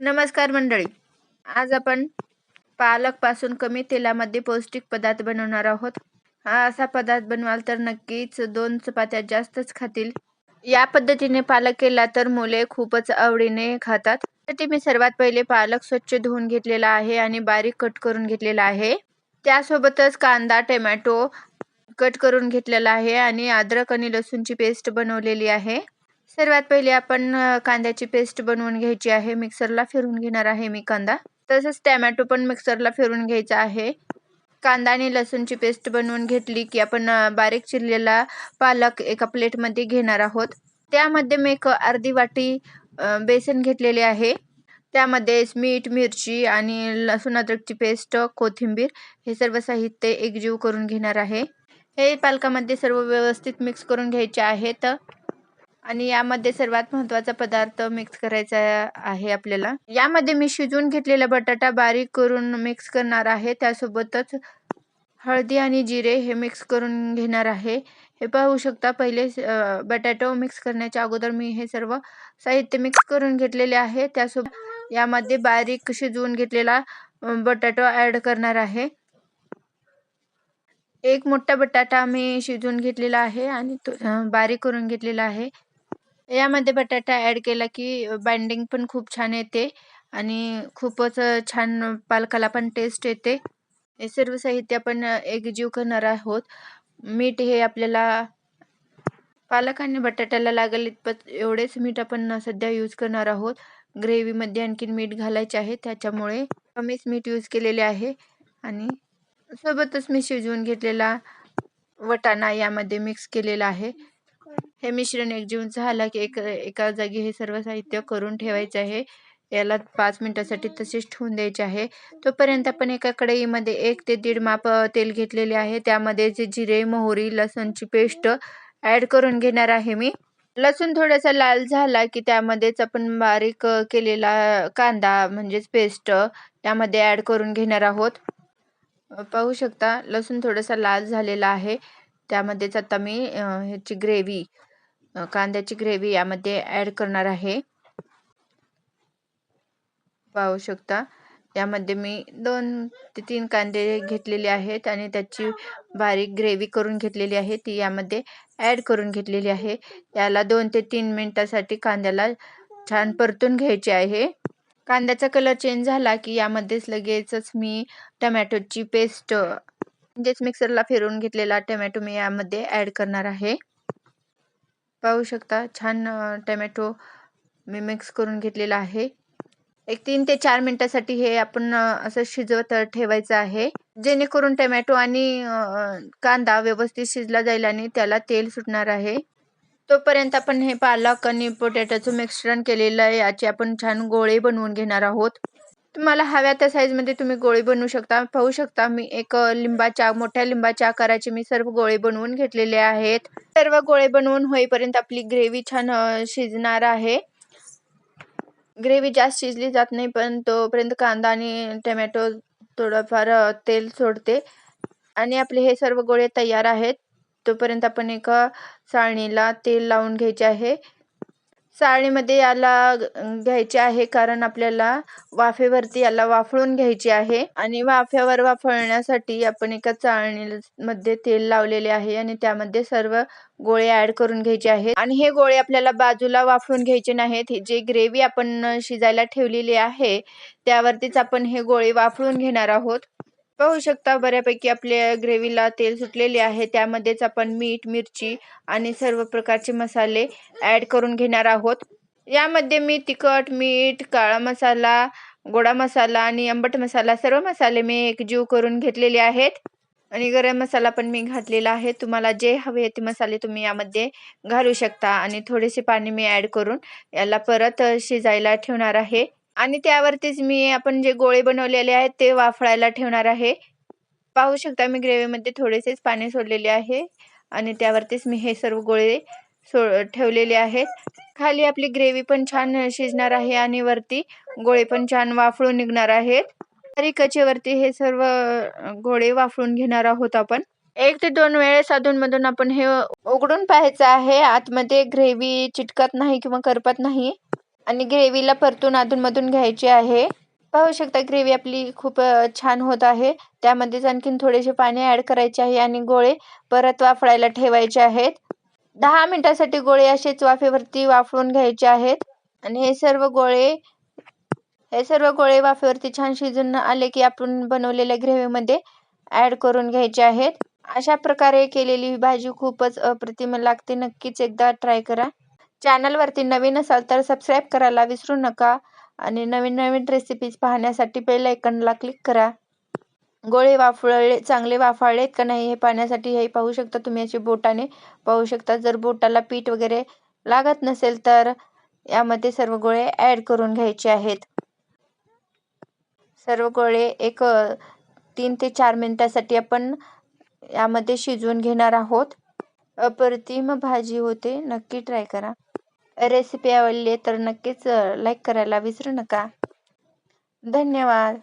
नमस्कार मंडळी. आज आपण पालकपासून कमी तेलामध्ये पौष्टिक पदार्थ बनवणार आहोत. हा असा पदार्थ बनवाल तर नक्कीच दोन चपात्या जास्तच खातील. या पद्धतीने पालक केला तर मुले खूपच आवडीने खातात. त्यासाठी मी सर्वात पहिले पालक स्वच्छ धुवून घेतलेला आहे आणि बारीक कट करून घेतलेला आहे. त्यासोबतच कांदा टोमॅटो कट करून घेतलेला आहे आणि अद्रक आणि लसूणची पेस्ट बनवलेली आहे. सर्वात पहिले आपण कांद्याची पेस्ट बनवून घ्यायची आहे. मिक्सरला फिरून घेणार आहे मी कांदा. तसंच टॅमॅटो पण मिक्सरला फिरून घ्यायचा आहे. कांदा आणि लसूणची पेस्ट बनवून घेतली की आपण बारीक चिरलेला पालक एका प्लेटमध्ये घेणार आहोत. त्यामध्ये मी एक अर्धी वाटी बेसन घेतलेले आहे. त्यामध्ये मीठ मिरची आणि लसूण अद्रकची पेस्ट कोथिंबीर हे सर्व साहित्य एकजीव करून घेणार आहे. हे पालकामध्ये सर्व व्यवस्थित मिक्स करून घ्यायचे आहेत. आणि यामध्ये सर्वात महत्त्वाचा पदार्थ मिक्स करायचा आहे आपल्याला. यामध्ये मी शिजवून घेतलेला बटाटा बारीक करून मिक्स करणार आहे. त्यासोबतच हळदी आणि जिरे हे मिक्स करून घेणार आहे. हे पाहू शकता पहिले बटाटो मिक्स करण्याच्या अगोदर मी हे सर्व साहित्य मिक्स करून घेतलेले आहे. त्यासोबत यामध्ये बारीक शिजवून घेतलेला बटाटो ॲड करणार आहे. एक मोठा बटाटा मी शिजवून घेतलेला आहे आणि तो बारीक करून घेतलेला आहे. यामध्ये बटाटा ॲड केला की बाइंडिंग पण खूप छान येते आणि खूपच छान पालकाला पण टेस्ट येते. हे सर्व साहित्य आपण एकजीव करणार आहोत. मीठ हे आपल्याला पालक आणि बटाट्याला लागेल इतपत एवढेच मीठ आपण सध्या यूज करणार आहोत. ग्रेव्हीमध्ये आणखीन मीठ घालायचे आहे त्याच्यामुळे कमीच मीठ यूज केलेले आहे. आणि सोबतच मी शिजवून घेतलेला वटाणा यामध्ये मिक्स केलेला आहे. हे मिश्रण एकजीव झालं की एक एका जागी हे सर्व साहित्य करून ठेवायचे आहे. याला पाच मिनिटासाठी तसेच ठेवून द्यायचे आहे. तोपर्यंत आपण एका कढईमध्ये एक ते दीड माप तेल घेतलेले आहे. त्यामध्ये जे जिरे मोहरी लसूणची पेस्ट ॲड करून घेणार आहे मी. लसूण थोडासा लाल झाला की त्यामध्येच आपण बारीक केलेला कांदा म्हणजेच पेस्ट त्यामध्ये ॲड करून घेणार आहोत. पाहू शकता लसूण थोडासा लाल झालेला आहे. त्यामध्येच आता मी ह्याची ग्रेव्ही कांद्याची ग्रेव्ही यामध्ये ॲड करणार आहे. पाहू शकता. यामध्ये मी दोन ते तीन कांदे घेतलेले आहेत आणि त्याची बारीक ग्रेव्ही करून घेतलेली आहे. ती यामध्ये ॲड करून घेतलेली आहे. याला दोन ते तीन मिनटासाठी कांद्याला छान परतून घ्यायचे आहे. कांद्याचा कलर चेंज झाला की यामध्येच लगेचच मी टमॅटोची पेस्ट म्हणजेच मिक्सरला फिरवून घेतलेला टोमॅटो मी यामध्ये ॲड करणार आहे. पाहू शकता छान टोमॅटो मी मिक्स करून घेतलेला आहे. एक तीन ते चार मिनटासाठी हे आपण असं शिजवत ठेवायचं आहे. जेणेकरून टोमॅटो आणि कांदा व्यवस्थित शिजला जाईल आणि त्याला तेल सुटणार आहे. तोपर्यंत आपण हे पालक आणि पोटॅटोचं मिश्रण केलेलं आहे. याचे आपण छान गोळे बनवून घेणार आहोत. तुम्हाला हव्या त्या साईजमध्ये तुम्ही गोळी बनवू शकता. पाहू शकता मी एक लिंबाच्या मोठ्या लिंबाच्या आकाराची मी सर्व गोळे बनवून घेतलेले आहेत. सर्व गोळे बनवून होईपर्यंत आपली ग्रेव्ही छान शिजणार आहे. ग्रेव्ही जास्त शिजली जात नाही पण तोपर्यंत कांदा आणि टमॅटो थोडंफार तेल सोडते. आणि आपले हे सर्व गोळे तयार आहेत. तोपर्यंत आपण एका चाळणीला तेल लावून घ्यायचे आहे. चाळणीमध्ये याला घ्यायचे आहे कारण आपल्याला वाफेवरती याला वाफळून घ्यायचे आहे. आणि वाफ्यावर वाफळण्यासाठी आपण एका चाळणीमध्ये तेल लावलेले आहे आणि त्यामध्ये सर्व गोळे ऍड करून घ्यायचे आहेत. आणि हे गोळे आपल्याला बाजूला वाफळून घ्यायचे नाहीत. हे जे ग्रेव्ही आपण शिजायला ठेवलेली आहे त्यावरतीच आपण हे गोळे वाफळून घेणार आहोत. पाहू शकता बऱ्यापैकी आपल्या ग्रेव्हीला तेल सुटलेले आहे. त्यामध्येच आपण मीठ मिरची आणि सर्व प्रकारचे मसाले ॲड करून घेणार आहोत. यामध्ये मी तिखट मीठ काळा मसाला गोडा मसाला आणि आंबट मसाला सर्व मसाले मी एकजीव करून घेतलेले आहेत. आणि गरम मसाला पण मी घातलेला आहे. तुम्हाला जे हवे ते मसाले तुम्ही यामध्ये घालू शकता. आणि थोडेसे पाणी मी ॲड करून याला परत शिजायला ठेवणार आहे. आणि त्यावरतीच मी आपण जे गोळे बनवलेले आहेत ते वाफळायला ठेवणार आहे. पाहू शकता मी ग्रेव्हीमध्ये थोडेसेच पाणी सोडलेले आहे आणि त्यावरतीच मी हे सर्व गोळे सो ठेवलेले आहेत. खाली आपली ग्रेव्ही पण छान शिजणार आहे आणि वरती गोळे पण छान वाफळून निघणार आहेत. बारीक कचेवरती हे सर्व गोळे वाफळून घेणार आहोत आपण. एक ते दोन वेळेस अधूनमधून आपण हे उघडून पाहायचं आहे. आतमध्ये ग्रेव्ही चिटकत नाही किंवा करपत नाही. आणि ग्रेव्हीला परतून अधूनमधून घ्यायची आहे. पाहू शकता ग्रेव्ही आपली खूप छान होत आहे. त्यामध्येच आणखीन थोडेसे पाणी ॲड करायचे आहे आणि गोळे परत वाफळायला ठेवायचे आहेत. दहा मिनटासाठी गोळे असेच वाफेवरती वाफवून घ्यायचे आहेत. आणि हे सर्व गोळे हे सर्व गोळे वाफेवरती छान शिजून आले की आपण बनवलेल्या ग्रेव्हीमध्ये ॲड करून घ्यायचे आहेत. अशा प्रकारे केलेली भाजी खूपच अप्रतिम लागते. नक्कीच एकदा ट्राय करा. चॅनलवरती नवीन असाल तर सबस्क्राईब करायला विसरू नका आणि नवीन नवीन रेसिपीज पाहण्यासाठी बेल आयकनला क्लिक करा. गोळे वाफळले चांगले वाफाळलेत का नाही हे पाहण्यासाठी हे पाहू शकता तुम्ही याची बोटाने. पाहू शकता जर बोटाला पीठ वगैरे लागत नसेल तर यामध्ये सर्व गोळे ॲड करून घ्यायचे आहेत. सर्व गोळे एक तीन ते चार मिनिटासाठी आपण यामध्ये शिजवून घेणार आहोत. अप्रतिम भाजी होते. नक्की ट्राय करा. रेसिपी आवडली तर नक्कीच लाईक करायला विसरू नका. धन्यवाद.